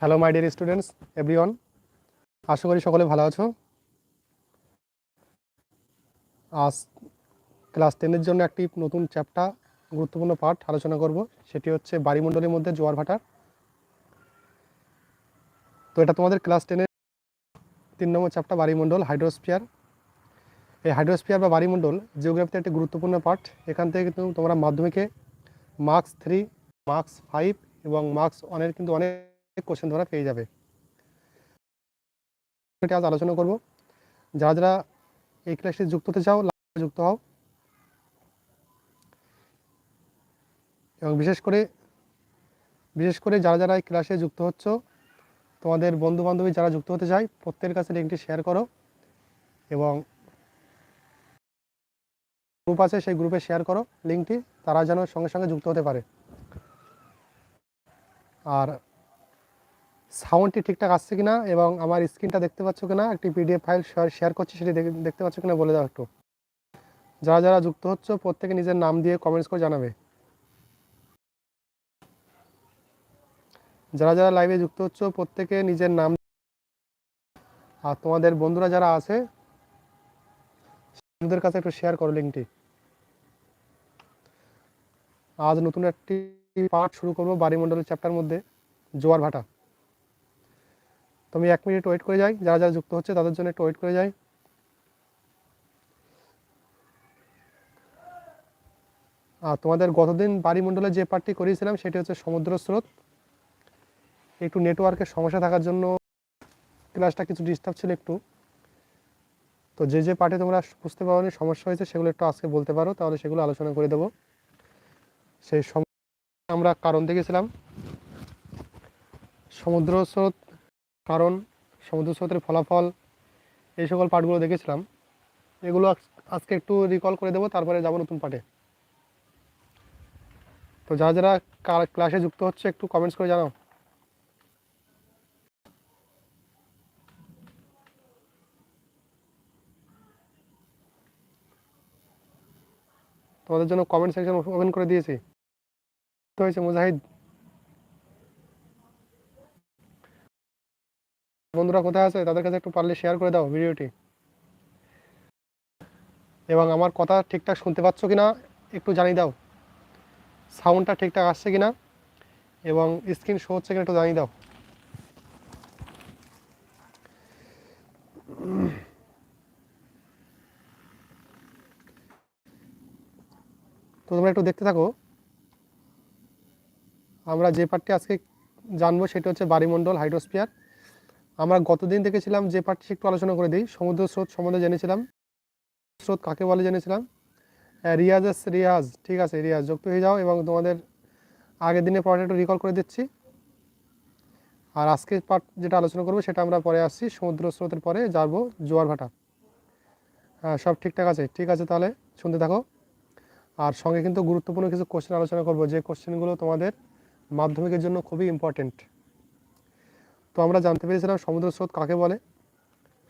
Hello my dear students everyone আশা করি সকলে ভালো আছো। আজ ক্লাস টেনের জন্য একটি নতুন চ্যাপ্টার গুরুত্বপূর্ণ পাঠ আলোচনা করব। সেটি হচ্ছে বাড়িমণ্ডলের মধ্যে জোয়ার ভাটা তো এটা তোমাদের ক্লাস টেনের তিন নম্বর চ্যাপ্টার বাড়িমণ্ডল হাইড্রোস্ফিয়ার এই হাইড্রোস্ফিয়ার বা বাড়িমণ্ডল জিওগ্রাফিতে একটি গুরুত্বপূর্ণ পাঠ এখান থেকে কিন্তু তোমরা মাধ্যমিকে মার্কস থ্রি মার্কস ফাইভ এবং মার্কস ওয়ানের কিন্তু অনেক কোশ্চেন তোমরা পেয়ে যাবে। আজ আলোচনা করব। যারা যারা এই ক্লাসে যুক্ত হতে চাও যুক্ত হও। এবং বিশেষ করে বিশেষ করে যারা যারা এই ক্লাসে যুক্ত হচ্ছ, তোমাদের বন্ধু বান্ধবী যারা যুক্ত হতে চায়, প্রত্যেকের কাছে লিঙ্কটি শেয়ার করো এবং গ্রুপ আছে, সেই গ্রুপে শেয়ার করো লিঙ্কটি, তারা যেন সঙ্গে সঙ্গে যুক্ত হতে পারে। আর সাউন্ডটি ঠিকঠাক আসছে কিনা এবং আমার স্ক্রিনটা দেখতে পাচ্ছ কিনা, একটি পিডিএফ ফাইল শেয়ার করছি, সেটি দেখতে পাচ্ছ কিনা বলে দাও একটু। যারা যারা যুক্ত হচ্ছ, প্রত্যেকে নিজের নাম দিয়ে কমেন্টস করে জানাবে। যারা যারা লাইভে যুক্ত হচ্ছ, প্রত্যেকে নিজের নাম আর তোমাদের বন্ধুরা যারা আছে বন্ধুদের কাছে একটু শেয়ার করো লিঙ্কটি আজ নতুন একটি পাঠ শুরু করব বাড়িমণ্ডলের চ্যাপ্টার মধ্যে, জোয়ার ভাটা। তো আমি এক মিনিট ওয়েট করে যাই। যারা যারা যুক্ত হচ্ছে তাদের জন্য একটু ওয়েট করে যাই। আর তোমাদের গতদিন বাড়িমণ্ডলে যে পার্টটি করিয়েছিলাম সেটি হচ্ছে সমুদ্র স্রোত। একটু নেটওয়ার্কের সমস্যা থাকার জন্য ক্লাসটা কিছু ডিস্টার্ব ছিল একটু। তো যে যে পার্টে তোমরা বুঝতে পারোনি সমস্যা হয়েছে সেগুলো একটু আজকে বলতে পারো, তাহলে সেগুলো আলোচনা করে দেবো। সেই সম আমরা কারণ দেখেছিলাম। সমুদ্র স্রোত কারণ সমুদ্র স্রোতের ফলাফল এই সকল পাঠগুলো দেখেছিলাম। এগুলো আজ- আজকে একটু রিকল করে দেবো, তারপরে যাব নতুন পাঠে। তো যারা যারা ক্লাসে যুক্ত হচ্ছে, একটু কমেন্টস করে জানাও। তোমাদের জন্য কমেন্ট সেকশন ওপেন করে দিয়েছি। হয়েছে মুজাহিদ বন্ধুরা কোথায় আছে? তাদের কাছে একটু পারলে শেয়ার করে দাও ভিডিওটি। এবং আমার কথা ঠিকঠাক শুনতে পাচ্ছ কি না একটু জানিয়ে দাও। সাউন্ডটা ঠিকঠাক আসছে কি না এবং স্ক্রিন শো হচ্ছে কিনা একটু জানিয়ে দাও। তো তোমরা একটু দেখতে থাকো। আমরা যে পার্টটি আজকে জানব সেটা হচ্ছে বাড়িমণ্ডল হাইড্রোস্ফিয়ার আমরা গতদিন দেখেছিলাম যে পার্টটি একটু আলোচনা করে দিই। সমুদ্র স্রোত সম্বন্ধে জেনেছিলাম। স্রোত কাকে বলে জেনেছিলাম? আহ, রিয়াজ এস রিয়াজ ঠিক আছে রিয়াজ। যুক্ত হয়ে যাও এবং তোমাদের আগের দিনে পড়াটা একটু রিকল করে দিচ্ছি। আর আজকে পার্ট যেটা আলোচনা করব সেটা আমরা পরে আসছি। সমুদ্র স্রোতের পরে যাব জোয়ার ভাটা। হ্যাঁ সব ঠিকঠাক আছে? ঠিক আছে তাহলে শুনতে থাকো। আর সঙ্গে কিন্তু গুরুত্বপূর্ণ কিছু কোশ্চেন আলোচনা করব। যে কোশ্চেনগুলো তোমাদের মাধ্যমিকের জন্য খুবই ইম্পর্টেন্ট তো আমরা জানতে পেরেছিলাম সমুদ্র স্রোত কাকে বলে?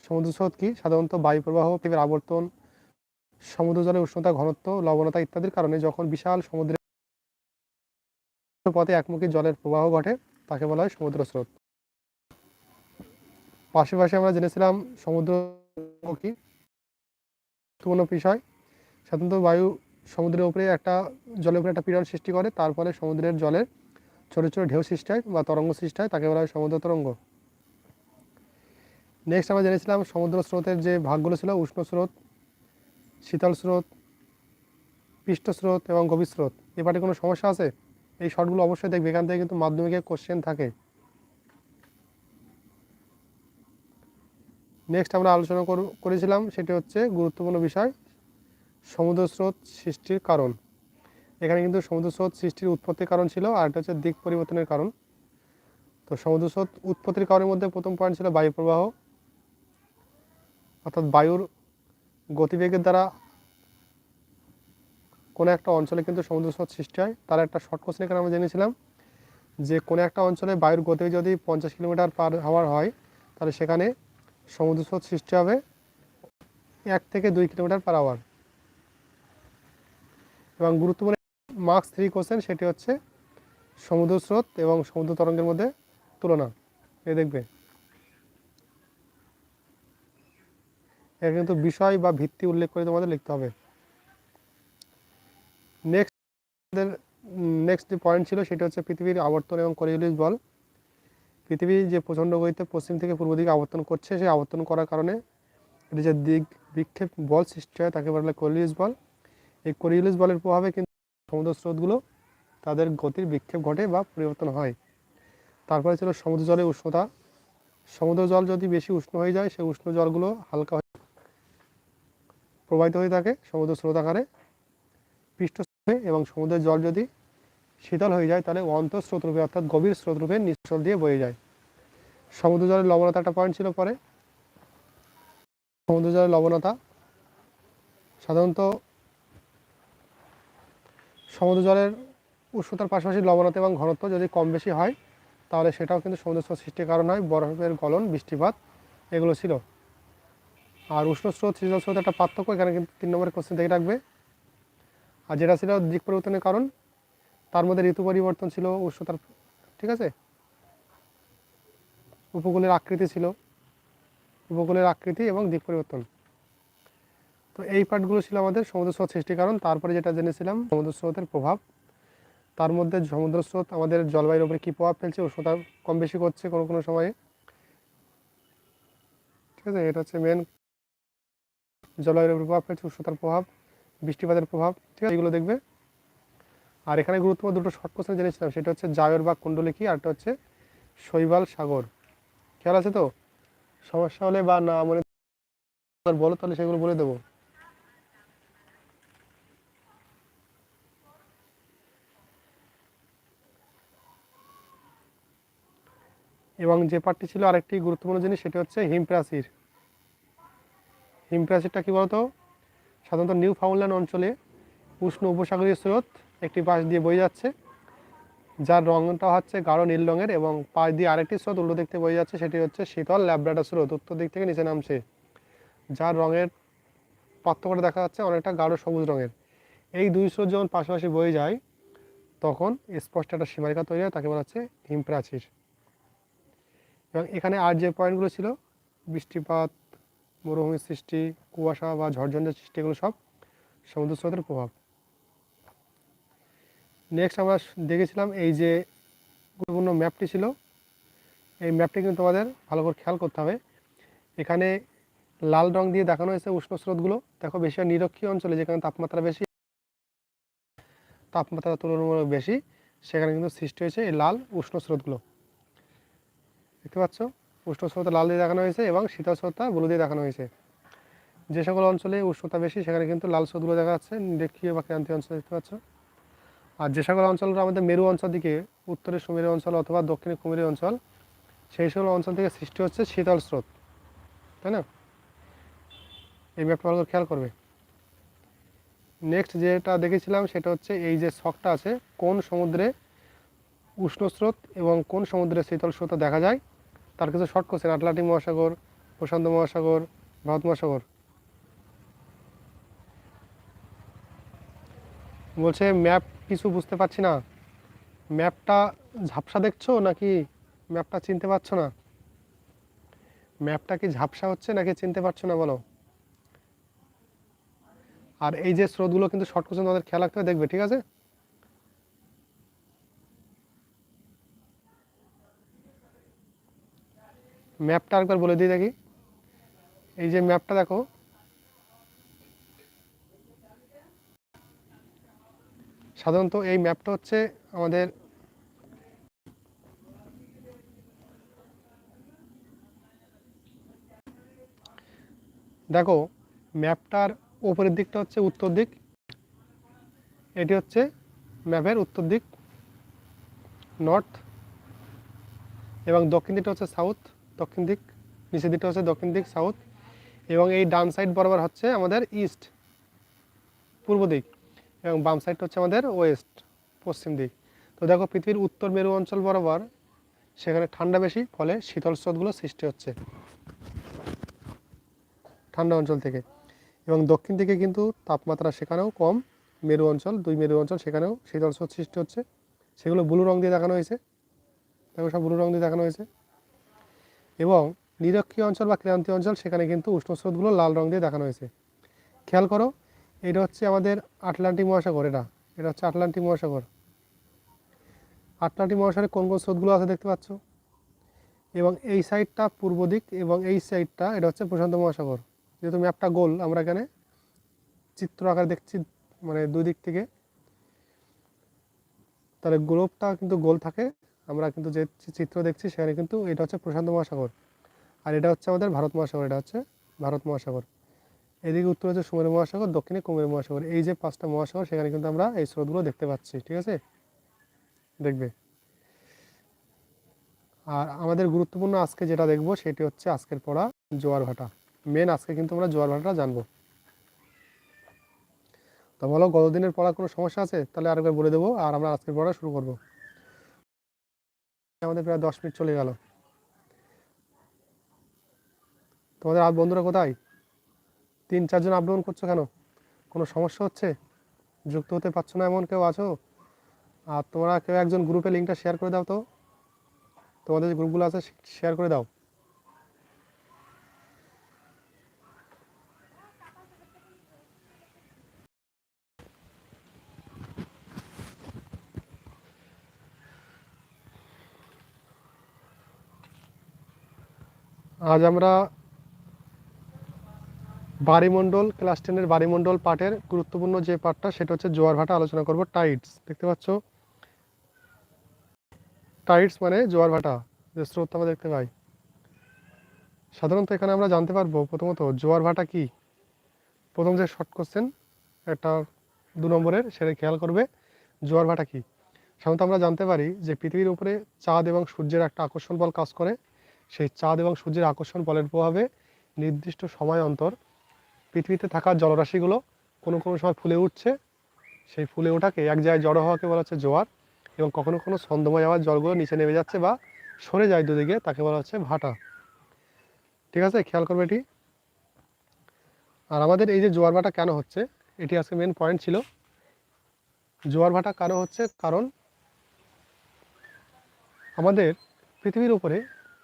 সমুদ্র স্রোত কি? সাধারণত বায়ু প্রবাহ পৃথিবীর আবর্তন, সমুদ্র জলের উষ্ণতা, ঘনত্ব, লবণতা ইত্যাদির কারণে যখন বিশাল সমুদ্রের পথে একমুখী জলের প্রবাহ ঘটে, তাকে বলা হয় সমুদ্র স্রোত। পাশাপাশি আমরা জেনেছিলাম সমুদ্র কি? গুরুত্বপূর্ণ বিষয়। সাধারণত বায়ু সমুদ্রের উপরে একটা, জলের উপরে একটা পীড়ন সৃষ্টি করে, তার ফলে সমুদ্রের জলের ছোট ছোট ঢেউ সৃষ্টি হয় বা তরঙ্গ সৃষ্টি হয়, তাকে বলা হয় সমুদ্র তরঙ্গ। নেক্সট আমরা জেনেছিলাম সমুদ্র স্রোতের যে ভাগগুলো ছিল, উষ্ণ স্রোত, শীতল স্রোত, পৃষ্ঠ স্রোত এবং গভীর স্রোত। এ পাটে কোনো সমস্যা আছে? এই শর্টগুলো অবশ্যই দেখবে, এখান থেকে কিন্তু মাধ্যমিকে কোশ্চেন থাকে। নেক্সট আমরা আলোচনা করেছিলাম, সেটি হচ্ছে গুরুত্বপূর্ণ বিষয়, সমুদ্র স্রোত সৃষ্টির কারণ। এখানে কিন্তু সমুদ্র স্রোত সৃষ্টির উৎপত্তির কারণ ছিল আর এটা হচ্ছে দিক পরিবর্তনের কারণ। তো সমুদ্র স্রোত উৎপত্তির কারণের মধ্যে প্রথম পয়েন্ট ছিল বায়ু প্রবাহ, অর্থাৎ বায়ুর গতিবেগের দ্বারা কোনো একটা অঞ্চলে কিন্তু সমুদ্র স্রোত সৃষ্টি হয়। তার একটা শর্ট কোশ্চেন এখানে আমরা জেনেছিলাম যে কোনো একটা অঞ্চলে বায়ুর গতিবেগ যদি পঞ্চাশ কিলোমিটার পার হাওয়ার হয়, তাহলে সেখানে সমুদ্র স্রোত সৃষ্টি হবে এক থেকে দুই কিলোমিটার পার আওয়ার এবং গুরুত্বপূর্ণ মার্কস থ্রি কোশ্চেন, সেটি হচ্ছে সমুদ্র স্রোত এবং সমুদ্র তরঙ্গের মধ্যে তুলনা। এই দেখবে। এর কিন্তু বিষয় বা ভিত্তি উল্লেখ করে তোমাদের লিখতে হবে। নেক্সট নেক্সট যে পয়েন্ট ছিল, সেটা হচ্ছে পৃথিবীর আবর্তন এবং করিওলিস বল পৃথিবী যে প্রচণ্ড গতিতে পশ্চিম থেকে পূর্ব দিকে আবর্তন করছে, সেই আবর্তন করার কারণে এটি যে দিক বিক্ষেপ বল সৃষ্টি হয়, তাকে বলে কোরিওলিস বল এই কোরিওলিস বলের প্রভাবে কিন্তু সমুদ্র স্রোতগুলো তাদের গতির বিক্ষেপ ঘটে বা পরিবর্তন হয়। তারপরে ছিল সমুদ্র জলের উষ্ণতা। সমুদ্র জল যদি বেশি উষ্ণ হয়ে যায়, সেই উষ্ণ জলগুলো হালকা হয়ে প্রবাহিত হয়ে থাকে সমুদ্র স্রোত আকারে। পৃষ্ঠস্রোতে এবং সমুদ্রের জল যদি শীতল হয়ে যায়, তাহলে অন্তঃস্রোত রূপে অর্থাৎ গভীর স্রোত রূপে দিয়ে বয়ে যায়। সমুদ্র জলের লবণতা একটা পয়েন্ট ছিল পরে। সমুদ্র জলের লবণতা সাধারণত সমুদ্র জলের উষ্ণতার পাশাপাশি লবণতা এবং ঘনত্ব যদি কম বেশি হয়, তাহলে সেটাও কিন্তু সমুদ্র স্রোত সৃষ্টির কারণ হয়। বরফের গলন, বৃষ্টিপাত, এগুলো ছিল। আর উষ্ণ স্রোত, শীতল স্রোত একটা পার্থক্য, এখানে কিন্তু তিন নম্বরের কোশ্চেন থেকে রাখবে। আর যেটা ছিল দিক পরিবর্তনের কারণ, তার মধ্যে ঋতু পরিবর্তন ছিল, উষ্ণতার, ঠিক আছে? উপকূলের আকৃতি ছিল। উপকূলের আকৃতি এবং দিক পরিবর্তন। তো এই পার্টগুলো ছিল আমাদের সমুদ্র স্রোত সৃষ্টির কারণ। তারপরে যেটা জেনেছিলাম সমুদ্র স্রোতের প্রভাব। তার মধ্যে সমুদ্র স্রোত আমাদের জলবায়ুর উপরে কী প্রভাব ফেলছে, উষ্ণতা কম বেশি করছে কোনো কোনো সময়ে। ঠিক আছে, এটা হচ্ছে মেন জলবায়ুর উপরে প্রভাব ফেলছে, উষ্ণতার প্রভাব, বৃষ্টিপাতের প্রভাব। ঠিক আছে, এগুলো দেখবে। আর এখানে গুরুত্বপূর্ণ দুটো শর্ট কোশ্চেন জেনেছিলাম, সেটা হচ্ছে জায়র বা কুণ্ডলিকি, আর একটা হচ্ছে শৈবাল সাগর। খেয়াল আছে তো? সমস্যা হলে বা না মনে বলো, তাহলে সেগুলো বলে দেবো। এবং যে পার্টটি ছিল আরেকটি গুরুত্বপূর্ণ জিনিস, সেটি হচ্ছে হিমপ্রাচীর হিমপ্রাচীরটা কী বলতো? সাধারণত নিউ ফাউন্ডল্যান্ড অঞ্চলে উষ্ণ উপসাগরীয় স্রোত একটি পাশ দিয়ে বয়ে যাচ্ছে, যার রঙটা হচ্ছে গাঢ় নীল রঙের এবং পাশ দিয়ে আরেকটি স্রোত উল্টো দেখতে বয়ে যাচ্ছে, সেটি হচ্ছে শীতল ল্যাবডাটা স্রোত, উত্তর দিক থেকে নিচে নামছে, যার রঙের পার্থক্যটা দেখা যাচ্ছে অনেকটা গাঢ় সবুজ রঙের। এই দুই স্রোত যখন পাশাপাশি বয়ে যায়, তখন স্পষ্ট একটা সীমারেখা তৈরি হয়, তাকে বলা হচ্ছে হিমপ্রাচীর এবং এখানে আর যে পয়েন্টগুলো ছিল, বৃষ্টিপাত, মরুভূমির সৃষ্টি, কুয়াশা বা ঝড়ঝঞ্ঝার সৃষ্টি, এগুলো সব সমুদ্র স্রোতের প্রভাব। নেক্সট আমরা দেখেছিলাম এই যে গুরুত্বপূর্ণ ম্যাপটি ছিল। এই ম্যাপটি কিন্তু তোমাদের ভালো করে খেয়াল করতে হবে। এখানে লাল রং দিয়ে দেখানো হয়েছে উষ্ণ স্রোতগুলো। দেখো, বেশি নিরক্ষীয় অঞ্চলে যেখানে তাপমাত্রা বেশি, তাপমাত্রা তুলনামূলক বেশি, সেখানে কিন্তু সৃষ্টি হয়েছে এই লাল উষ্ণ স্রোতগুলো। দেখতে পাচ্ছ? উষ্ণ স্রোতা লাল দিয়ে দেখানো হয়েছে এবং শীতল স্রোতা ব্লু দিয়ে দেখানো হয়েছে। যে সকল অঞ্চলে উষ্ণতা বেশি, সেখানে কিন্তু লাল স্রোতগুলো দেখা যাচ্ছে। নিরক্ষীয় বা ক্রান্তীয় অঞ্চল দেখতে পাচ্ছ। আর যে সকল অঞ্চলগুলো আমাদের মেরু অঞ্চল দিকে উত্তরের সুমেরু অঞ্চল অথবা দক্ষিণে কুমেরু অঞ্চল, সেই সকল অঞ্চল থেকে সৃষ্টি হচ্ছে শীতল স্রোত। তাই না? এই ম্যাপটা ভালো খেয়াল করবে। নেক্সট যেটা দেখেছিলাম, সেটা হচ্ছে এই যে শখটা আছে, কোন সমুদ্রে উষ্ণ স্রোত এবং কোন সমুদ্রে শীতল স্রোত দেখা যায়। তার কিছু শর্ট কোশ্চেন আটলান্টিক মহাসাগর প্রশান্ত মহাসাগর ভারত মহাসাগর বলছে ম্যাপ কিছু বুঝতে পারছি না। ম্যাপটা ঝাপসা দেখছ নাকি ম্যাপটা চিনতে পারছ না? ম্যাপটা কি ঝাপসা হচ্ছে নাকি চিনতে পারছ না বলো? আর এই যে স্রোতগুলো কিন্তু শর্ট কোশ্চেন তোমাদের খেয়াল রাখতে হবে, দেখবে, ঠিক আছে? ম্যাপটা আরেকবার বলে দিই দেখি। এই যে ম্যাপটা দেখো। সাধারণত এই ম্যাপটা হচ্ছে আমাদের দেখো, ম্যাপটার উপরের দিকটা হচ্ছে উত্তর দিক। এটি হচ্ছে ম্যাপের উত্তর দিক। নর্থ এবং দক্ষিণ দিকটা হচ্ছে সাউথ। দক্ষিণ দিক, নিচের দিকটা হচ্ছে দক্ষিণ দিক সাউথ এবং এই ডান সাইড বরাবর হচ্ছে আমাদের ইস্ট পূর্ব দিক, এবং বাম সাইডটা হচ্ছে আমাদের ওয়েস্ট পশ্চিম দিক। তো দেখো পৃথিবীর উত্তর মেরু অঞ্চল বরাবর সেখানে ঠান্ডা বেশি, ফলে শীতল স্রোতগুলো সৃষ্টি হচ্ছে ঠান্ডা অঞ্চল থেকে। এবং দক্ষিণ দিকে কিন্তু তাপমাত্রা সেখানেও কম, মেরু অঞ্চল, দুই মেরু অঞ্চল সেখানেও শীতল স্রোত সৃষ্টি হচ্ছে। সেগুলো ব্লু রং দিয়ে দেখানো হয়েছে। দেখো সব ব্লু রং দিয়ে দেখানো হয়েছে। এবং নিরক্ষীয় অঞ্চল বা ক্রান্তীয় অঞ্চল, সেখানে কিন্তু উষ্ণ স্রোতগুলো লাল রং দিয়ে দেখানো হয়েছে। খেয়াল করো, এটা হচ্ছে আমাদের আটলান্টিক মহাসাগর, এটা। এটা হচ্ছে আটলান্টিক মহাসাগর। আটলান্টিক মহাসাগরে কোন কোন স্রোতগুলো আছে দেখতে পাচ্ছ? এবং এই সাইডটা পূর্ব দিক এবং এই সাইডটা, এটা হচ্ছে প্রশান্ত মহাসাগর। যেহেতু ম্যাপটা গোল, আমরা এখানে চিত্র আকার দেখছি মানে দুই দিক থেকে। তাহলে গ্লোবটা কিন্তু গোল থাকে। আমরা কিন্তু যে চিত্র দেখছি সেখানে কিন্তু এটা হচ্ছে প্রশান্ত মহাসাগর। আর এটা হচ্ছে আমাদের ভারত মহাসাগর, এটা হচ্ছে ভারত মহাসাগর। এদিকে উত্তর হচ্ছে সুমেরু মহাসাগর, দক্ষিণে কুমেরু মহাসাগর। এই যে পাঁচটা মহাসাগর, সেখানে কিন্তু আমরা এই স্রোতগুলো দেখতে পাচ্ছি, ঠিক আছে? দেখবে? আর আমাদের গুরুত্বপূর্ণ আজকে যেটা দেখব, সেটি হচ্ছে আজকের পড়া জোয়ার ভাটা। মেন আজকে কিন্তু আমরা জোয়ার ভাটাটা জানব। তো বলো, গতদিনের পড়া কোনো সমস্যা আছে? তাহলে আরেকবার বলে দেবো, আর আমরা আজকের পড়া শুরু করব। আমাদের প্রায় দশ মিনিট চলে গেল। তোমাদের আর বন্ধুরা কোথায়? তিন, চারজন আপডাউন করছ কেন? কোনো সমস্যা হচ্ছে? যুক্ত হতে পারছ না এমন কেউ আছো? আর তোমরা কেউ একজন গ্রুপে লিঙ্কটা শেয়ার করে দাও তো। তোমাদের যে গ্রুপগুলো আছে শেয়ার করে দাও। আজ আমরা বাড়িমণ্ডল ক্লাস টেনের বাড়িমণ্ডল পাঠের গুরুত্বপূর্ণ যে পাঠটা, সেটা হচ্ছে জোয়ার ভাটা আলোচনা করব টাইটস দেখতে পাচ্ছ? টাইটস মানে জোয়ার ভাটা, যে স্রোত আমরা দেখতে পাই। সাধারণত এখানে আমরা জানতে পারব প্রথমত জোয়ার ভাটা কি? প্রথম যে শর্ট কোশ্চেন একটা দু নম্বরের, সেটা খেয়াল করবে, জোয়ার ভাটা কি? সাধারণত আমরা জানতে পারি যে পৃথিবীর উপরে চাঁদ এবং সূর্যের একটা আকর্ষণ বল কাজ করে সেই চাঁদ এবং সূর্যের আকর্ষণ বলের প্রভাবে নির্দিষ্ট সময় অন্তর পৃথিবীতে থাকা জলরাশিগুলো কোনো কোনো সময় ফুলে উঠছে। সেই ফুলে ওঠাকে এক জায়গায় জড়ো হওয়াকে বলা হচ্ছে জোয়ার এবং কখনো কখনো ছন্দময় যাওয়ার জলগুলো নিচে নেমে যাচ্ছে বা সরে যায় দুদিকে, তাকে বলা হচ্ছে ভাটা। ঠিক আছে, খেয়াল করবে এটি? আর আমাদের এই যে জোয়ার ভাটা কেন হচ্ছে, এটি আজকে মেন পয়েন্ট ছিল। জোয়ার ভাটা কেন হচ্ছে? কারণ আমাদের পৃথিবীর উপরে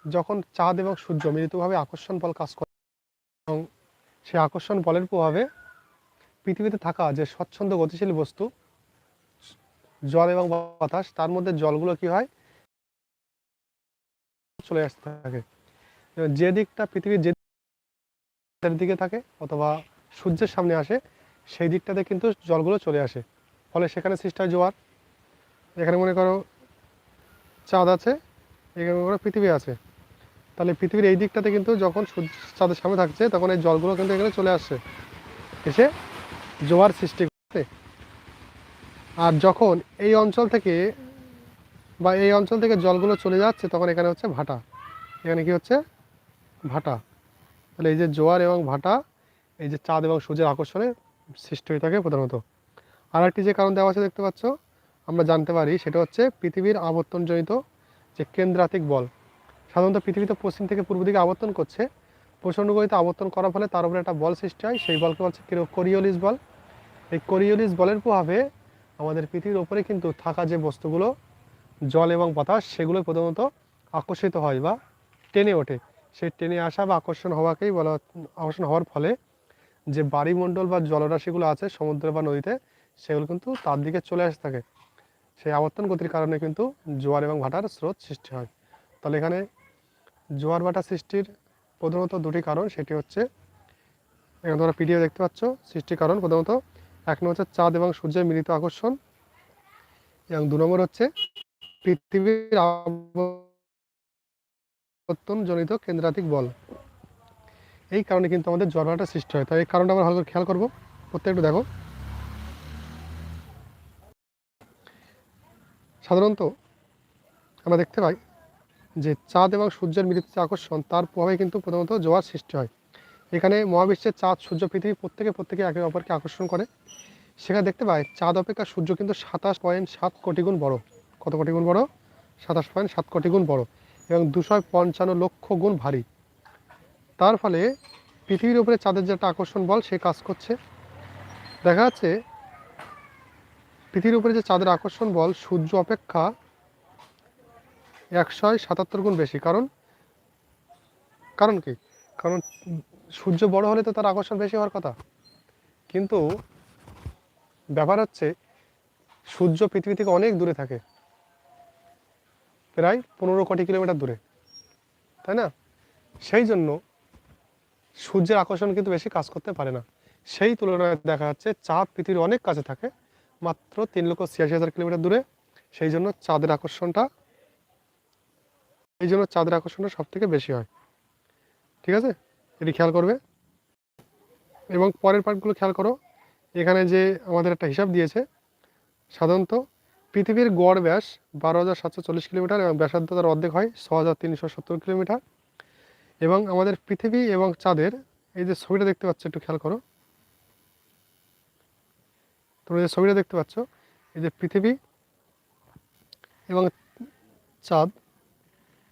যখন চাঁদ এবং সূর্য মিলিতভাবে আকর্ষণ বল কাজ করে এবং সেই আকর্ষণ বলের প্রভাবে পৃথিবীতে থাকা যে স্বচ্ছন্দ, গতিশীল বস্তু, জল এবং বাতাস, তার মধ্যে জলগুলো কি হয়? চলে আসতে থাকে। যে দিকটা পৃথিবীর যে দিকে থাকে অথবা সূর্যের সামনে আসে, সেই দিকটাতে কিন্তু জলগুলো চলে আসে। ফলে সেখানে সৃষ্টি হয় জোয়ার। এখানে মনে করো চাঁদ আছে, এখানে মনে করো পৃথিবী আছে। তাহলে পৃথিবীর এই দিকটাতে কিন্তু যখন সূর্য চাঁদের সামনে থাকছে, তখন এই জলগুলো কিন্তু এখানে চলে আসছে। এসে জোয়ার সৃষ্টি করছে। আর যখন এই অঞ্চল থেকে বা এই অঞ্চল থেকে জলগুলো চলে যাচ্ছে, তখন এখানে হচ্ছে ভাটা। এখানে কি হচ্ছে? ভাটা। তাহলে এই যে জোয়ার এবং ভাটা, এই যে চাঁদ এবং সূর্যের আকর্ষণে সৃষ্টি হয়ে থাকে প্রধানত। আর একটি যে কারণ দেওয়া আছে দেখতে পাচ্ছ, আমরা জানতে পারি, সেটা হচ্ছে পৃথিবীর আবর্তনজনিত যে কেন্দ্রাতিক বল সাধারণত পৃথিবীতে পশ্চিম থেকে পূর্ব দিকে আবর্তন করছে। প্রচণ্ড গতিতে আবর্তন করার ফলে তার উপরে একটা বল সৃষ্টি হয়, সেই বলকে বলছে কোরিওলিস বল। এই কোরিওলিস বলের প্রভাবে আমাদের পৃথিবীর ওপরে কিন্তু থাকা যে বস্তুগুলো, জল এবং বাতাস, সেগুলো প্রধানত আকর্ষিত হয় বা টেনে ওঠে। সেই টেনে আসা বা আকর্ষণ হওয়াকেই বলা আকর্ষণ হওয়ার ফলে যে বাড়িমণ্ডল বা জলরাশিগুলো আছে, সমুদ্র বা নদীতে, সেগুলো কিন্তু তার দিকে চলে আসতে থাকে। সেই আবর্তন গতির কারণে কিন্তু জোয়ার এবং ভাটার স্রোত সৃষ্টি হয়। তাহলে এখানে জোয়ার ভাটা সৃষ্টির প্রধানত দুটি কারণ, সেটি হচ্ছে, এখানে তোমরা পিডিও দেখতে পাচ্ছ, সৃষ্টির কারণ প্রধানত, এক নম্বর হচ্ছে চাঁদ এবং সূর্যের মিলিত আকর্ষণ, এবং দু নম্বর হচ্ছে পৃথিবীর জনিত কেন্দ্রাতিক বল। এই কারণে কিন্তু আমাদের ভাটা সৃষ্টি হয়। তাই এই কারণটা আমরা ভালো করে খেয়াল করব। প্রত্যেকটা দেখো। সাধারণত আমরা দেখতে পাই যে চাঁদ এবং সূর্যের মিলিত যে আকর্ষণ, তার প্রভাবে কিন্তু প্রথমত জোয়ার সৃষ্টি হয়। এখানে মহাবিশ্বের চাঁদ, সূর্য, পৃথিবী প্রত্যেকে প্রত্যেকে একে অপরকে আকর্ষণ করে। সেখানে দেখতে পাই, চাঁদ অপেক্ষা সূর্য কিন্তু সাতাশ পয়েন্ট সাত কোটি গুণ বড়। কত কোটি গুণ বড়? সাতাশ পয়েন্ট সাত কোটি গুণ বড় এবং দুশো পঞ্চান্ন লক্ষ গুণ ভারী। তার ফলে পৃথিবীর উপরে চাঁদের যে একটা আকর্ষণ বল, সে কাজ করছে। দেখা যাচ্ছে, পৃথিবীর উপরে যে চাঁদের আকর্ষণ বল, সূর্য অপেক্ষা একশো সাতাত্তর গুণ বেশি। কারণ? কারণ কি? কারণ সূর্য বড় হলে তো তার আকর্ষণ বেশি হওয়ার কথা। কিন্তু ব্যাপার হচ্ছে, সূর্য পৃথিবী থেকে অনেক দূরে থাকে। প্রায় পনেরো কোটি কিলোমিটার দূরে। তাই না? সেই জন্য সূর্যের আকর্ষণ কিন্তু বেশি কাজ করতে পারে না। সেই তুলনায় দেখা যাচ্ছে, চাঁদ পৃথিবীর অনেক কাছে থাকে, মাত্র তিন লক্ষ ছিয়াশি হাজার কিলোমিটার দূরে। সেই জন্য চাঁদের আকর্ষণটা এই জন্য চাঁদের আকর্ষণটা সব থেকে বেশি হয়। ঠিক আছে? এটি খেয়াল করবে। এবং পরের পার্টগুলো খেয়াল করো। এখানে যে আমাদের একটা হিসাব দিয়েছে, সাধারণত পৃথিবীর গড় ব্যাস বারো হাজার সাতশো চল্লিশ কিলোমিটার এবং ব্যাসার্ধ তার অর্ধেক হয় ছ হাজার তিনশো সত্তর কিলোমিটার। এবং আমাদের পৃথিবী এবং চাঁদের, এই যে ছবিটা দেখতে পাচ্ছ, একটু খেয়াল করো। তোমরা যে ছবিটা দেখতে পাচ্ছ, এই যে পৃথিবী এবং চাঁদ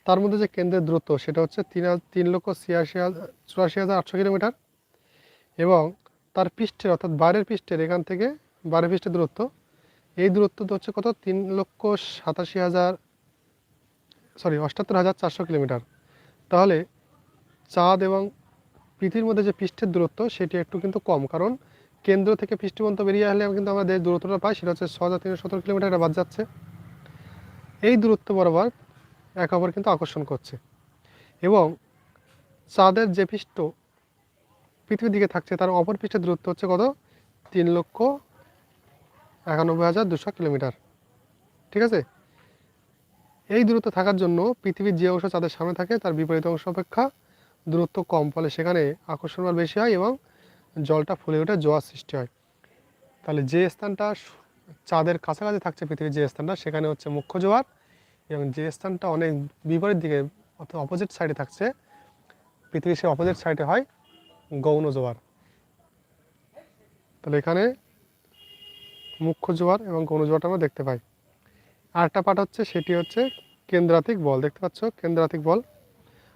তার মধ্যে যে কেন্দ্রের দূরত্ব, সেটা হচ্ছে তিন তিন লক্ষ ছিয়াশি হাজার চুরাশি হাজার আটশো কিলোমিটার এবং তার পৃষ্ঠের, অর্থাৎ বাইরের পৃষ্ঠের এখান থেকে বাইরের পৃষ্ঠের দূরত্ব। এই দূরত্ব হচ্ছে কত? তিন লক্ষ সাতাশি হাজার, সরি, অষ্টাত্তর হাজার চারশো কিলোমিটার। তাহলে চাঁদ এবং পৃথিবীর মধ্যে যে পৃষ্ঠের দূরত্ব, সেটি একটু কিন্তু কম। কারণ কেন্দ্র থেকে পৃষ্ঠ পর্যন্ত বেরিয়ে আসলে কিন্তু আমরা যে দূরত্বটা পাই, সেটা হচ্ছে ছ হাজার তিনশো সতেরো কিলোমিটার বাদ যাচ্ছে। এই দূরত্ব বরাবর এক অপর কিন্তু আকর্ষণ করছে। এবং চাঁদের যে পৃষ্ঠ পৃথিবীর দিকে থাকছে, তার অপর পৃষ্ঠের দূরত্ব হচ্ছে কত? তিন লক্ষ একানব্বই হাজার দুশো কিলোমিটার। ঠিক আছে? এই দূরত্ব থাকার জন্য পৃথিবীর যে অংশ চাঁদের সামনে থাকে, তার বিপরীত অংশ অপেক্ষা দূরত্ব কম। ফলে সেখানে আকর্ষণ বল বেশি হয় এবং জলটা ফুলে ওঠে, জোয়ার সৃষ্টি হয়। তাহলে যে স্থানটা চাঁদের কাছাকাছি থাকছে পৃথিবীর যে স্থানটা, সেখানে হচ্ছে মুখ্য জোয়ার। এবং যে স্থানটা অনেক বিপরীত দিকে অর্থাৎ অপোজিট সাইডে থাকছে, পৃথিবীর সে অপোজিট সাইডে হয় গৌণ জোয়ার। তাহলে এখানে মুখ্য জোয়ার এবং গৌণ জোয়ারটা আমরা দেখতে পাই। আরেকটা পার্ট হচ্ছে, সেটি হচ্ছে কেন্দ্রাতিক বল। দেখতে পাচ্ছ? কেন্দ্রাতিক বল।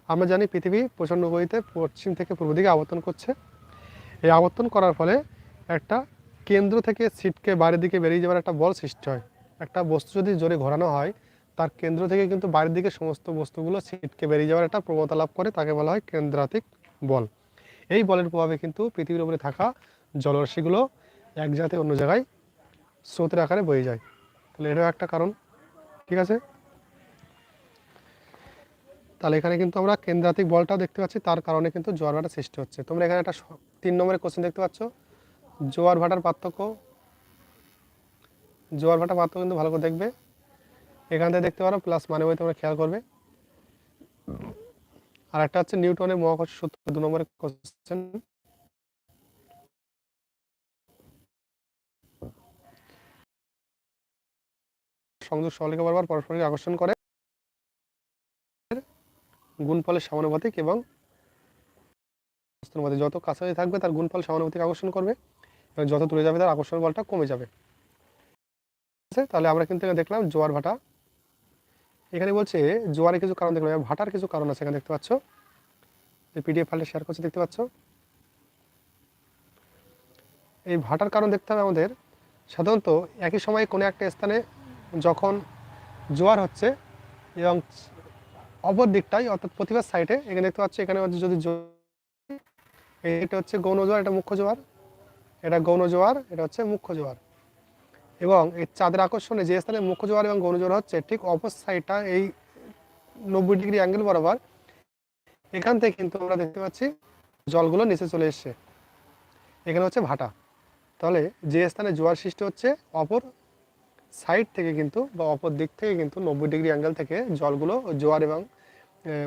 আমরা জানি পৃথিবী প্রচণ্ড গতিতে পশ্চিম থেকে পূর্ব দিকে আবর্তন করছে। এই আবর্তন করার ফলে একটা কেন্দ্র থেকে সিটকে বাইরের দিকে বেরিয়ে যাওয়ার একটা বল সৃষ্টি হয়। একটা বস্তু যদি জোরে ঘোরানো হয় তার কেন্দ্র থেকে কিন্তু বাইরের দিকে সমস্ত বস্তুগুলো ছিটকে বেরিয়ে যাওয়ার একটা প্রবণতা লাভ করে, তাকে বলা হয় কেন্দ্রাতিক বল। এই বলের প্রভাবে কিন্তু পৃথিবীর উপরে থাকা জলরাশিগুলো এক থেকে অন্য জায়গায় স্রোতের আকারে বয়ে যায়। তাহলে এটাও একটা কারণ, ঠিক আছে? তাহলে এখানে কিন্তু আমরা কেন্দ্রাতিক বলটাও দেখতে পাচ্ছি, তার কারণে কিন্তু জোয়ার ভাটা সৃষ্টি হচ্ছে। তোমরা এখানে একটা তিন নম্বরের কোশ্চেন দেখতে পাচ্ছ। জোয়ার ভাটার পার্থক্য, জোয়ার ভাটার পার্থক্য কিন্তু ভালো করে দেখবে। এখান থেকে দেখতে পারো প্লাস মানে বই তোমরা খেয়াল করবে। আর একটা হচ্ছে নিউটনের মহাকর্ষ সূত্র, দু নম্বরের কোশ্চেন সংযোগ সহলেখা বরাবর পরস্পরকে আকর্ষণ করে। গুণফলের সমানুপাতিক এবং বস্তুর যত কাছাকাছি থাকবে তার গুণফল সমানুপাতিক আকর্ষণ করবে এবং যত দূরে যাবে তার আকর্ষণ বলটা কমে যাবে। তাহলে আমরা কিন্তু দেখলাম জোয়ার ভাটা এখানে বলছে, জোয়ারে কিছু কারণ দেখলাম, ভাটার কিছু কারণ আছে এখানে দেখতে পাচ্ছ। পিডিএফ ফাইলটা শেয়ার করছে, দেখতে পাচ্ছ? এই ভাটার কারণ দেখতে হবে আমাদের। সাধারণত একই সময়ে কোনো একটা স্থানে যখন জোয়ার হচ্ছে এবং অপর দিকটাই, অর্থাৎ প্রতিবাদ সাইডে এখানে দেখতে পাচ্ছি, এখানে হচ্ছে যদি এটা হচ্ছে গৌণ জোয়ার, এটা মুখ্য জোয়ার। এটা গৌণ জোয়ার, এটা হচ্ছে মুখ্য জোয়ার। এবং এই চাঁদের আকর্ষণে যে স্থানে মুখ্য জোয়ার এবং গৌণ জোয়ার হচ্ছে, ঠিক অপর সাইডটা এই নব্বই ডিগ্রি অ্যাঙ্গেল বরাবর, এখান থেকে কিন্তু আমরা দেখতে পাচ্ছি জলগুলো নিচে চলে এসছে। এখানে হচ্ছে ভাটা। তাহলে যে স্থানে জোয়ার সৃষ্টি হচ্ছে, অপর সাইড থেকে কিন্তু বা অপর দিক থেকে কিন্তু নব্বই ডিগ্রি অ্যাঙ্গেল থেকে জলগুলো জোয়ার এবং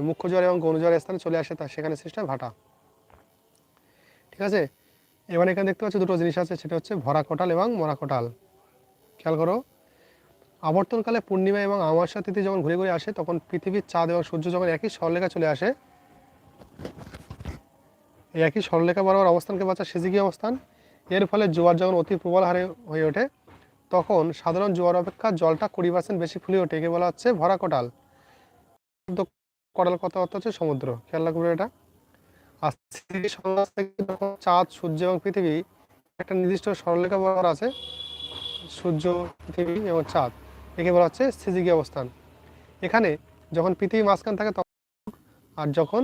মুখ্য জোয়ার এবং গৌণ জোয়ার স্থানে চলে আসে, তা সেখানে সৃষ্টি ভাটা। ঠিক আছে? এবার এখানে দেখতে পাচ্ছি দুটো জিনিস আছে, সেটা হচ্ছে ভরা কোটাল এবং মরা কোটাল। খেয়াল করো। আবর্তনকালে পূর্ণিমা এবং আমাবস্যা তিথি যখন ঘুরে ঘুরে আসে, তখন পৃথিবীর চাঁদ এবং সূর্য যখন একই সরলরেখা চলে আসে একই সরলরেখা বরাবর অবস্থানকে বাঁচা সেজিকি অবস্থান। এর ফলে জোয়ার যখন অতি প্রবল হারে হয়ে ওঠে, তখন সাধারণ জোয়ার অপেক্ষা জলটা কুড়ি পার্সেন্ট বেশি ফুলে ওঠে। একে বলা হচ্ছে ভরা কোটাল। কোটাল কথা অর্থ হচ্ছে সমুদ্র। খেয়াল রাখবে এটা। আর চাঁদ, সূর্য এবং পৃথিবী একটা নির্দিষ্ট সরলরেখা বরাবর আছে সূর্য, পৃথিবী এবং চাঁদ। একে বলা হচ্ছে স্থিতিকি অবস্থান। এখানে যখন পৃথিবী মাঝখান থাকে তখন আর যখন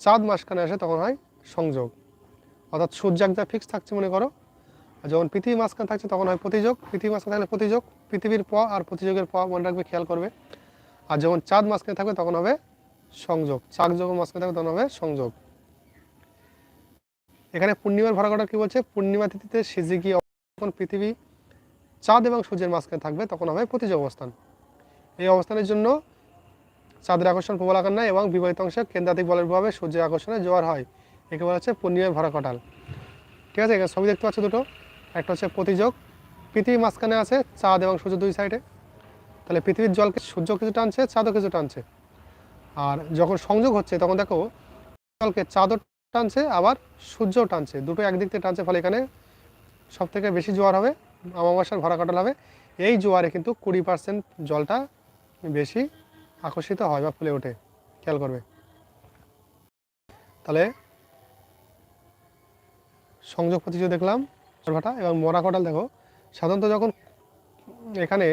চাঁদ মাসখানে আসে তখন হয় সংযোগ। অর্থাৎ সূর্য একটা ফিক্স থাকছে মনে করো। আর যখন পৃথিবী মাঝখানে থাকছে তখন হয় প্রতিযোগ। পৃথিবী মাঝখানে থাকলে প্রতিযোগ, পৃথিবীর প আর প্রতিযোগের প মনে রাখবে, খেয়াল করবে। আর যখন চাঁদ মাঝখানে থাকবে তখন হবে সংযোগ। চাঁদ যখন মাঝখানে থাকবে তখন হবে সংযোগ। এখানে পূর্ণিমার ভরাকটা কি বলছে? পূর্ণিমা তিথিতে সেজে গিয়ে যখন পৃথিবী চাঁদ এবং সূর্যের মাঝখানে থাকবে, তখন হবে প্রতিযোগ অবস্থান। এই অবস্থানের জন্য চাঁদের আকর্ষণ প্রবল আকার নেয় এবং বিপরীত অংশে কেন্দ্রাতিক বলের প্রভাবে সূর্যের আকর্ষণে জোয়ার হয়। একে বলা হচ্ছে পূর্ণিমার ভরা কটাল। ঠিক আছে, এখানে ছবি দেখতে পাচ্ছ দুটো। একটা হচ্ছে প্রতিযোগ। পৃথিবীর মাঝখানে আছে চাঁদ এবং সূর্য দুই সাইডে। তাহলে পৃথিবীর জলকে সূর্য কিছু টানছে চাঁদও কিছু টানছে আর যখন সংযোগ হচ্ছে, তখন দেখো জলকে চাঁদও টানছে, আবার সূর্যও টানছে। দুটো একদিক থেকে টানছে, ফলে এখানে সব থেকে বেশি জোয়ার হবে, অমাবস্যার ভরা কাটাল হবে। এই জোয়ারে কিন্তু কুড়ি পার্সেন্ট জলটা বেশি আকর্ষিত হয় বা ফুলে ওঠে। খেয়াল করবে। তাহলে সংযোগ প্রতিযোগ দেখলাম ভাটা এবং মরা কটাল দেখো। সাধারণত যখন এখানে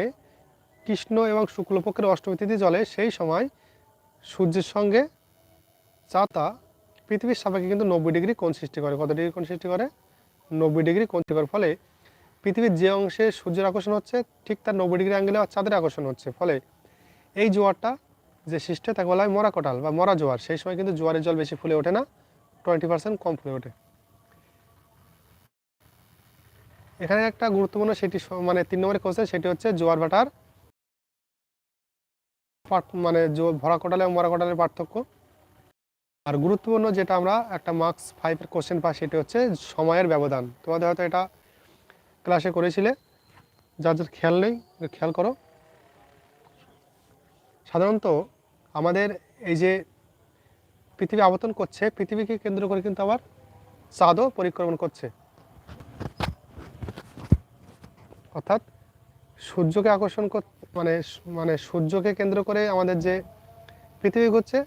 কৃষ্ণ এবং শুক্লপক্ষের অষ্টমী তিথি জলে সেই সময় সূর্যের সঙ্গে চাতা পৃথিবীর সাপেক্ষে কিন্তু নব্বই ডিগ্রি কোণ সৃষ্টি করে। কত ডিগ্রি কোণ সৃষ্টি করে? নব্বই ডিগ্রি কোণ সৃষ্টি করে। ফলে পৃথিবীর যে অংশে সূর্যের আকর্ষণ হচ্ছে, ঠিক তার নব্বই ডিগ্রি অ্যাঙ্গেলে চাঁদের আকর্ষণ হচ্ছে। ফলে এই জোয়ারটা যে সৃষ্টি, তাকে বলা হয় মরা কটাল বা মরা জোয়ার। সেই সময় কিন্তু জোয়ারের জল বেশি ফুলে ওঠে না টোয়েন্টি পার্সেন্ট কম ফুলে ওঠে। এখানে একটা গুরুত্বপূর্ণ সেটি মানে তিন নম্বরের কোশ্চেন সেটি হচ্ছে জোয়ার ভাটার মানে ভরা কোটাল এবং মরা কোটালের পার্থক্য। আর গুরুত্বপূর্ণ যেটা আমরা একটা মার্কস ফাইভের কোশ্চেন পাই সেটি হচ্ছে সময়ের ব্যবধান। তোমাদের হয়তো এটা ক্লাসে করেছিলে। যার যার খেয়াল নেই খেয়াল করো। সাধারণত আমাদের এই যে পৃথিবী আবর্তন করছে, পৃথিবীকে কেন্দ্র করে কিন্তু আবার চাঁদও পরিক্রমণ করছে। অর্থাৎ সূর্যকে আকর্ষণ কর মানে মানে সূর্যকে কেন্দ্র করে আমাদের যে পৃথিবী ঘুরছে,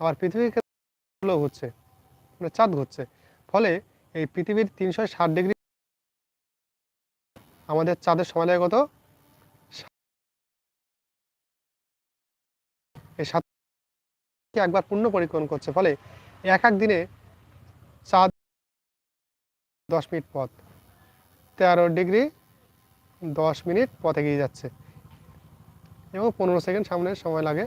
আবার পৃথিবীকে কেন্দ্র ঘুরছে মানে চাঁদ ঘুরছে ফলে এই পৃথিবীর তিনশো ষাট ডিগ্রি আমাদের চাঁদের সময় লাগে কত? এই সাত একবার পূর্ণ পরিক্রমণ করছে, ফলে এক এক দিনে চাঁদ দশ মিনিট পথ, তেরো ডিগ্রি দশ মিনিট পথ এগিয়ে যাচ্ছে এবং পনেরো সেকেন্ড সামনে সময় লাগে।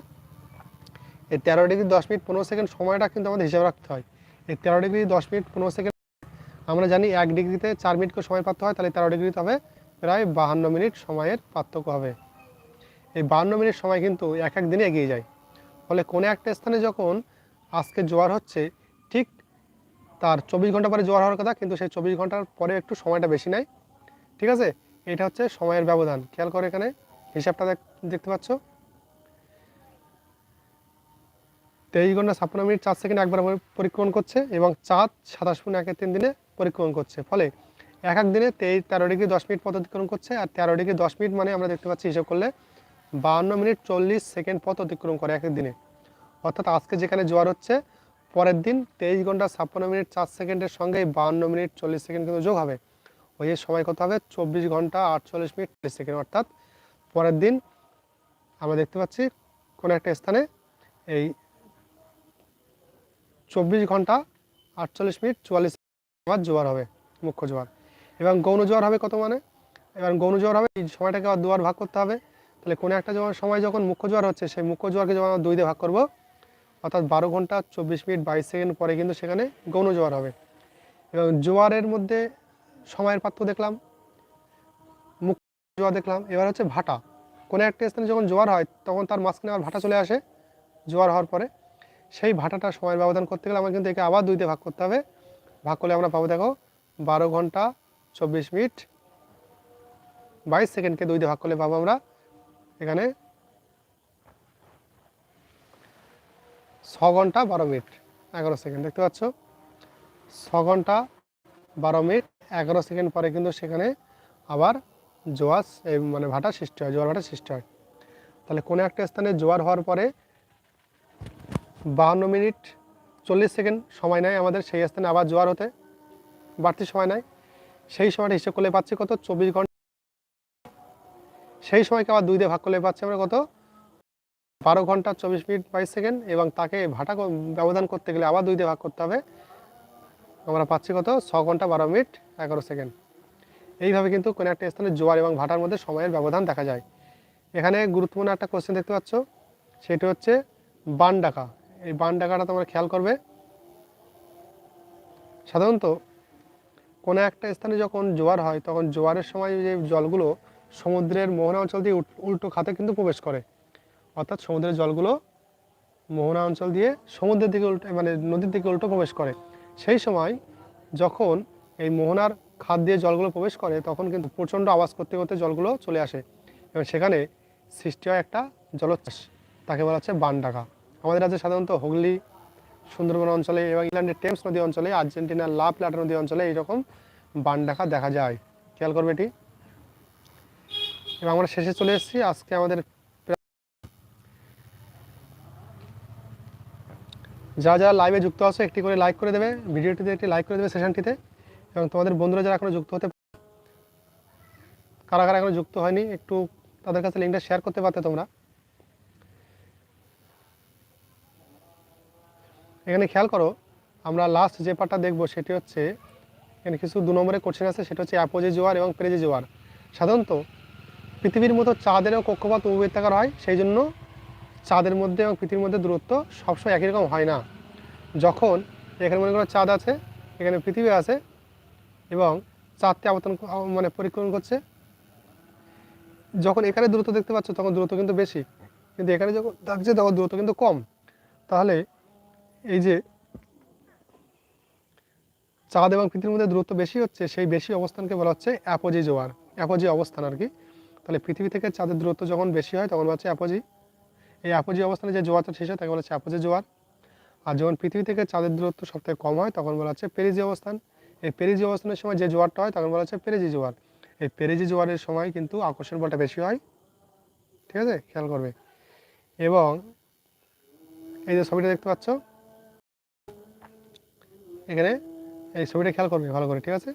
এই তেরো ডিগ্রি দশ মিনিট পনেরো সেকেন্ড সময়টা কিন্তু আমাদের হিসাব রাখতে হয়। এই তেরো ডিগ্রি দশ মিনিট পনেরো সেকেন্ড আমরা জানি এক ডিগ্রিতে চার মিনিট করে সময় পার্থক্য হয়, তাহলে তেরো ডিগ্রিতে হবে প্রায় বাহান্ন মিনিট সময়ের পার্থক্য হবে। এই বাহান্ন মিনিট সময় কিন্তু এক এক দিনে এগিয়ে যায়। ফলে কোনো একটা স্থানে যখন আজকে জোয়ার হচ্ছে, ঠিক তার চব্বিশ ঘণ্টা পরে জোয়ার হওয়ার কথা, কিন্তু সেই চব্বিশ ঘণ্টার পরে একটু সময়টা বেশি নেয়। ঠিক আছে? এটা হচ্ছে সময়ের ব্যবধান। খেয়াল করে এখানে, হিসাবটা দেখ- দেখতে পাচ্ছ? তেইশ ঘণ্টা ছাপ্পান্ন মিনিট চার সেকেন্ড একবার পরি- পরিক্রমণ করছে এবং চাঁদ সাতাশ মিনিট একের তিন দিনে পরিক্রমণ করছে। ফলে এক এক দিনে তেইশ, তেরো ডিগ্রি দশ মিনিট পথ অতিক্রম করছে আর তেরো ডিগ্রি দশ মিনিট মানে আমরা দেখতে পাচ্ছি হিসাব করলে বাহান্ন মিনিট চল্লিশ সেকেন্ড পথ অতিক্রম করে এক এক দিনে। অর্থাৎ আজকে যেখানে জোয়ার হচ্ছে, পরের দিন তেইশ ঘণ্টা ছাপ্পান্ন মিনিট চার সেকেন্ডের সঙ্গে বাহান্ন মিনিট চল্লিশ সেকেন্ড কিন্তু যোগ হবে। ওই সময় কত হবে? চব্বিশ ঘণ্টা আটচল্লিশ মিনিট চল্লিশ সেকেন্ড। অর্থাৎ পরের দিন আমরা দেখতে পাচ্ছি কোনো একটা স্থানে এই চব্বিশ ঘণ্টা আটচল্লিশ মিনিট চুয়াল্লিশ আবার জোয়ার হবে, মুখ্য জোয়ার। এবং গৌণ জোয়ার হবে কত মানে? এবার গৌণ জোয়ার হবে, এই সময়টাকে আবার দুবার ভাগ করতে হবে। তাহলে কোনো একটা জোয়ার সময় যখন মুখ্য জোয়ার হচ্ছে, সেই মুখ্য জোয়ারকে যখন আমরা দুই দিয়ে ভাগ করব, অর্থাৎ বারো ঘণ্টা চব্বিশ মিনিট বাইশ সেকেন্ড পরে কিন্তু সেখানে গৌণ জোয়ার হবে। এবং জোয়ারের মধ্যে সময়ের পাত্র দেখলাম, মুখ্য জোয়ার দেখলাম, এবার হচ্ছে ভাটা। কোনো একটা স্থানে যখন জোয়ার হয়, তখন তার মাঝখানে আবার ভাটা চলে আসে, জোয়ার হওয়ার পরে। সেই ভাটাটা সময়ের ব্যবধান করতে গেলে আমার কিন্তু একে আবার দুইতে ভাগ করতে হবে। ভাগ করলে আমরা পাবো দেখো বারো ঘণ্টা চব্বিশ মিনিট বাইশ সেকেন্ডকে দুই দিয়ে ভাগ করলে পাবো আমরা এখানে ছ ঘণ্টা বারো মিনিট, এগারো সেকেন্ড, দেখতে পাচ্ছ? ছ ঘণ্টা বারো মিনিট, এগারো সেকেন্ড পরে কিন্তু সেখানে আবার জোয়ার মানে ভাটা সৃষ্টি হয়, জোয়ার ভাটা সৃষ্টি হয়। তাহলে কোনো একটা স্থানে জোয়ার হওয়ার পরে বাহান্ন মিনিট চল্লিশ সেকেন্ড সময় নেয় আমাদের সেই স্থানে আবার জোয়ার হতে, বাড়তি সময় নেয়। সেই সময়টা হিসেব করলে পাচ্ছি কত? চব্বিশ ঘণ্টা। সেই সময়কে আবার দুই দিয়ে ভাগ করলে পাচ্ছি আমরা কত? বারো ঘণ্টা চব্বিশ মিনিট বাইশ সেকেন্ড এবং তাকে ভাটা ব্যবধান করতে গেলে আবার দুই দিয়ে ভাগ করতে হবে। আমরা পাচ্ছি কত? ছ ঘণ্টা বারো মিনিট এগারো সেকেন্ড। এইভাবে কিন্তু কোনো একটা স্থানে জোয়ার এবং ভাটার মধ্যে সময়ের ব্যবধান দেখা যায়। এখানে গুরুত্বপূর্ণ একটা কোশ্চেন দেখতে পাচ্ছ, সেটি হচ্ছে বান ডাকা। এই বান ডাকাটা তোমরা খেয়াল করবে। সাধারণত কোনো একটা স্থানে যখন জোয়ার হয়, তখন জোয়ারের সময় যে জলগুলো সমুদ্রের মোহনা অঞ্চল দিয়ে উল্টো খাতে কিন্তু প্রবেশ করে। অর্থাৎ সমুদ্রের জলগুলো মোহনা অঞ্চল দিয়ে সমুদ্রের দিকে উল্টো মানে নদীর দিকে উল্টো প্রবেশ করে। সেই সময় যখন এই মোহনার খাদ দিয়ে জলগুলো প্রবেশ করে, তখন কিন্তু প্রচণ্ড আওয়াজ করতে করতে জলগুলো চলে আসে এবং সেখানে সৃষ্টি হয় একটা জলোচ্ছ্বাস, তাকে বলা হচ্ছে বান ডাকা। আমাদের রাজ্যে সাধারণত হুগলি, সুন্দরবন অঞ্চলে এবং ইংল্যান্ডের টেমস নদী অঞ্চলে, আর্জেন্টিনার লা প্লাটা নদী অঞ্চলে এইরকম বান ডাকা দেখা যায়। খেয়াল করবে এটি? এবং আমরা শেষে চলে এসেছি। আজকে আমাদের যারা যারা লাইভে যুক্ত আছে, একটি করে লাইক করে দেবে। ভিডিওটিতে একটি লাইক করে দেবে সেশনটিতে এবং তোমাদের বন্ধুরা যারা এখনও যুক্ত হতে কারা কারা এখনও যুক্ত হয়নি, একটু তাদের কাছে লিঙ্কটা শেয়ার করতে পারতে তোমরা। এখানে খেয়াল করো, আমরা লাস্ট যে পার্টটা দেখব সেটি হচ্ছে, এখানে কিছু দু নম্বরের কোশ্চেন আছে, সেটা হচ্ছে অ্যাপোজি জোয়ার এবং পেরেজি জোয়ার। সাধারণত পৃথিবীর মতো চাঁদেরও কক্ষপথ উপবৃত্তাকার হয়, সেই জন্য চাঁদের মধ্যে এবং পৃথিবীর মধ্যে দূরত্ব সবসময় একই রকম হয় না। যখন এখানে মনে করো চাঁদ আছে, এখানে পৃথিবী আছে, এবং চাঁদটি আবর্তন মানে পরিক্রমণ করছে, যখন এখানে দূরত্ব দেখতে পাচ্ছ, তখন দূরত্ব কিন্তু বেশি। কিন্তু এখানে যখন থাকছে তখন দূরত্ব কিন্তু কম। তাহলে এই যে চাঁদ এবং পৃথিবীর মধ্যে দূরত্ব বেশি হচ্ছে, সেই বেশি অবস্থানকে বলা হচ্ছে অ্যাপোজি জোয়ার। অ্যাপোজি অবস্থান আর কি। তাহলে পৃথিবী থেকে চাঁদের দূরত্ব যখন বেশি হয়, তখন হচ্ছে অ্যাপোজি। এই অ্যাপোজি অবস্থানে যে জোয়ারটা শেষ হয়, তাকে বলা হচ্ছে অ্যাপোজি জোয়ার। আর যখন পৃথিবী থেকে চাঁদের দূরত্ব সবথেকে কম হয়, তখন বলা হচ্ছে পেরিজি অবস্থান। এই পেরিজি অবস্থানের সময় যে জোয়ারটা হয়, তখন বলা হচ্ছে পেরিজি জোয়ার। এই পেরিজি জোয়ারের সময় কিন্তু আকর্ষণ বলটা বেশি হয়। ঠিক আছে? খেয়াল করবে। এবং এই যে ছবিটা দেখতে পাচ্ছ এখানে এই ছবিটা খেয়াল করবে, ভালো করে, ঠিক আছে?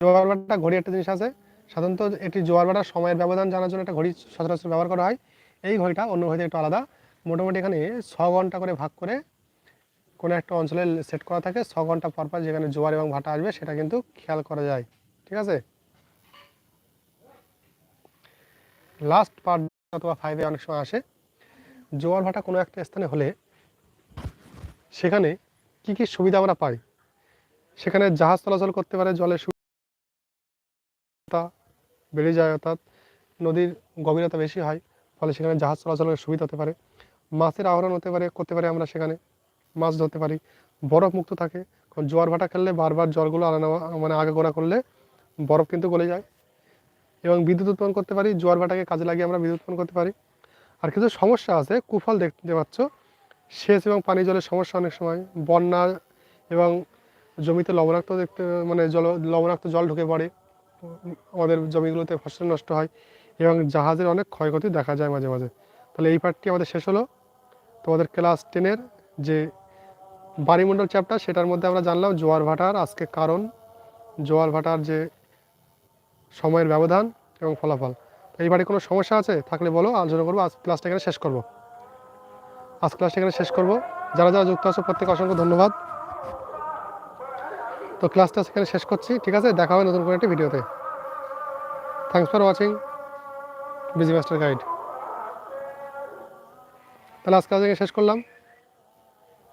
জোয়ার ভাটা ঘড়ি একটা জিনিস আছে। সাধারণত এটি জোয়ার ভাটার সময়ের ব্যবধান জানার জন্য একটা ঘড়ি সচরাচর ব্যবহার করা হয়। এই ঘড়িটা অন্য ঘড়িতে একটু আলাদা। মোটামুটি এখানে ছ ঘণ্টা করে ভাগ করে কোনো একটা অঞ্চলে সেট করা থাকে। ছ ঘণ্টা পর পর যেখানে জোয়ার এবং ভাটা আসবে সেটা কিন্তু খেয়াল করা যায়, ঠিক আছে? লাস্ট পার্ট অথবা ফাইভে অনেক সময় আসে। জোয়ার ভাটা কোনো একটা স্থানে হলে সেখানে কি কি সুবিধা আমরা পাই? সেখানে জাহাজ চলাচল করতে পারে, জলের সুবিধা বেড়ে যায়, অর্থাৎ নদীর গভীরতা বেশি হয়, ফলে সেখানে জাহাজ চলাচলের সুবিধা হতে পারে। মাছের আহরণ হতে পারে, করতে পারে আমরা সেখানে মাছ ধরতে পারি। বরফ মুক্ত থাকে, কারণ জোয়ার ভাটা খেললে বারবার জলগুলো আনা নেওয়া মানে আগাগোড়া করলে বরফ কিন্তু গলে যায়। এবং বিদ্যুৎ উৎপন্ন করতে পারি, জোয়ার ভাটাকে কাজে লাগিয়ে আমরা বিদ্যুৎ উৎপন্ন করতে পারি। আর কিছু সমস্যা আছে, কুফল দেখতে পাচ্ছ। সেচ এবং পানি জলের সমস্যা অনেক সময়। বন্যা এবং জমিতে লবণাক্ত দেখতে মানে জল, লবণাক্ত জল ঢুকে পড়ে। আমাদের জমিগুলোতে ফসল নষ্ট হয় এবং জাহাজের অনেক ক্ষয়ক্ষতি দেখা যায় মাঝে মাঝে। তাহলে এই পার্টটি আমাদের শেষ হলো। তোমাদের ক্লাস টেনের যে বাড়িমণ্ডল চ্যাপ্টার, সেটার মধ্যে আমরা জানলাম জোয়ার ভাটার আজকে কারণ। জোয়ার ভাটার যে সময়ের ব্যবধান এবং ফলাফল। এই বাড়ি কোনো সমস্যা আছে? থাকলে বলো, আলোচনা করব। আজ ক্লাসটা এখানে শেষ করব। আজ ক্লাস এখানে শেষ করব। যারা যারা যুক্ত আছে প্রত্যেকে অসংখ্য ধন্যবাদ। তো ক্লাসটা সেখানে শেষ করছি, ঠিক আছে? দেখা হবে নতুন করে একটি ভিডিওতে। Thanks for watching BG master guide তাহলে আজকে শেষ করলাম।